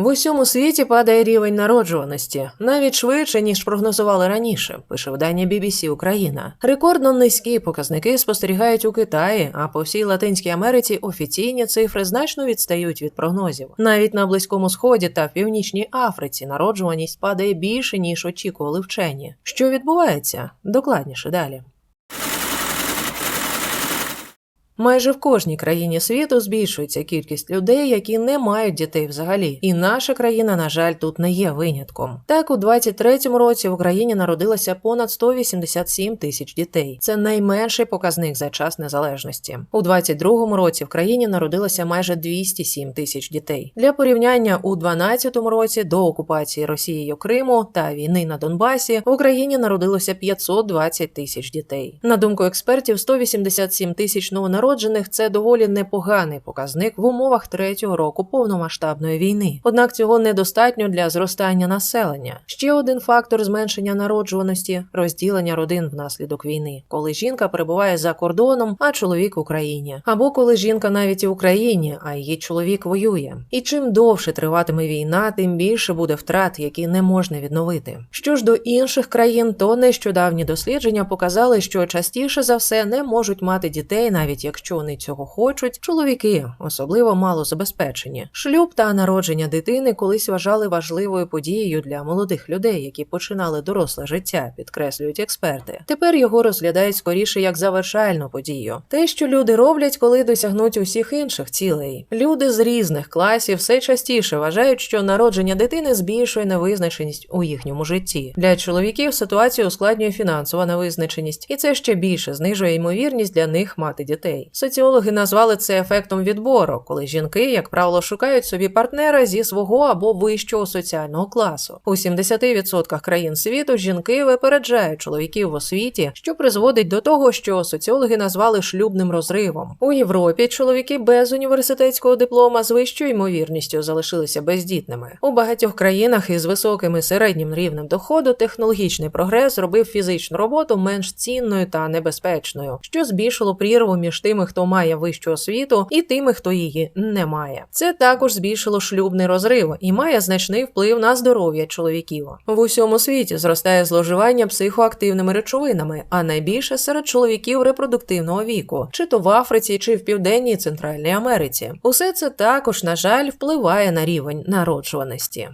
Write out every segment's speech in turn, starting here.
В усьому світі падає рівень народжуваності навіть швидше ніж прогнозували раніше. Пише видання BBC Україна. Рекордно низькі показники спостерігають у Китаї, а по всій Латинській Америці офіційні цифри значно відстають від прогнозів. Навіть на близькому сході та в північній Африці народжуваність падає більше ніж очікували вчені. Що відбувається? Докладніше далі. Майже в кожній країні світу збільшується кількість людей, які не мають дітей взагалі, і наша країна, на жаль, тут не є винятком. Так, у 23-му році в Україні народилося понад 187 тисяч дітей. Це найменший показник за час незалежності. У 22-му році в країні народилося майже 207 тисяч дітей. Для порівняння у 12-му році до окупації Росією Криму та війни на Донбасі в Україні народилося 520 тисяч дітей. На думку експертів, 187 тисяч новонароджених – це доволі непоганий показник в умовах третього року повномасштабної війни. Однак цього недостатньо для зростання населення. Ще один фактор зменшення народжуваності розділення родин внаслідок війни, коли жінка перебуває за кордоном, а чоловік в Україні, або коли жінка навіть в Україні, а її чоловік воює. І чим довше триватиме війна, тим більше буде втрат, які не можна відновити. Що ж до інших країн, то нещодавні дослідження показали, що частіше за все не можуть мати дітей, навіть якщо вони цього хочуть, чоловіки, особливо малозабезпечені. Шлюб та народження дитини колись вважали важливою подією для молодих людей, які починали доросле життя, підкреслюють експерти. Тепер його розглядають скоріше як завершальну подію. Те, що люди роблять, коли досягнуть усіх інших цілей. Люди з різних класів все частіше вважають, що народження дитини збільшує невизначеність у їхньому житті. Для чоловіків ситуацію ускладнює фінансова невизначеність, і це ще більше знижує ймовірність для них мати дітей. Соціологи назвали це ефектом відбору, коли жінки, як правило, шукають собі партнера зі свого або вищого соціального класу. У 70% країн світу жінки випереджають чоловіків в освіті, що призводить до того, що соціологи назвали шлюбним розривом. У Європі чоловіки без університетського диплома з вищою ймовірністю залишилися бездітними. У багатьох країнах із високим і середнім рівнем доходу технологічний прогрес зробив фізичну роботу менш цінною та небезпечною, що збільшило прірву між тими, хто має вищу освіту, і тими, хто її не має. Це також збільшило шлюбний розрив і має значний вплив на здоров'я чоловіків. В усьому світі зростає зловживання психоактивними речовинами, а найбільше серед чоловіків репродуктивного віку, чи то в Африці, чи в Південній Центральній Америці. Усе це також, на жаль, впливає на рівень народжуваності.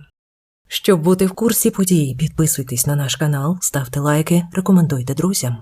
Щоб бути в курсі подій, підписуйтесь на наш канал, ставте лайки, рекомендуйте друзям.